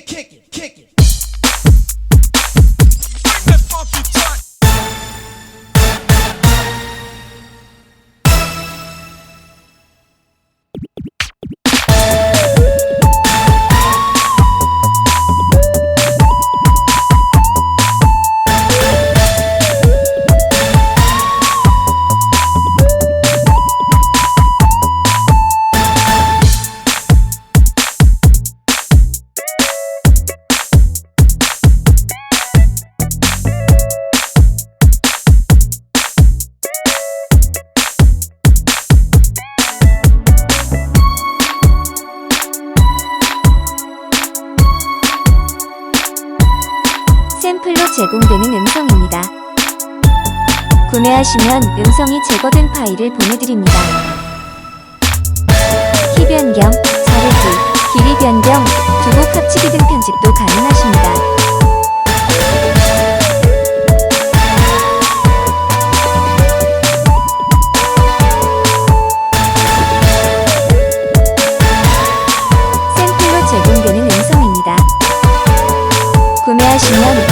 kick, kick it, kick it. 샘플로 제공되는 음성입니다. 구매하시면 음성이 제거된 파일을 보내드립니다. 키 변경, 자르기,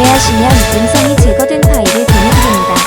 구매하시면 음성이 제거된 파일을 보내드립니다.